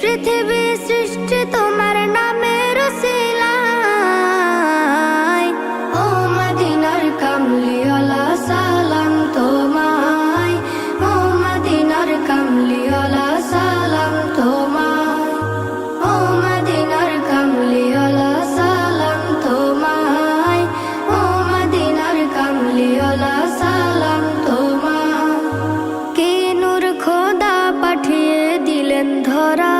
পৃথিবী সৃষ্টি তোমার নামের সিলাই ও মদিনার কামলিওয়ালা, সালাম তোমায়। ও মদিনার কামলিওয়ালা, সালাম তোমায়। ও মদিনার কামলিওয়ালা, সালাম তোমায়। ও মদিনার কামলিওয়ালা, সালাম খোদা পাঠিয়ে দিলেন ধরা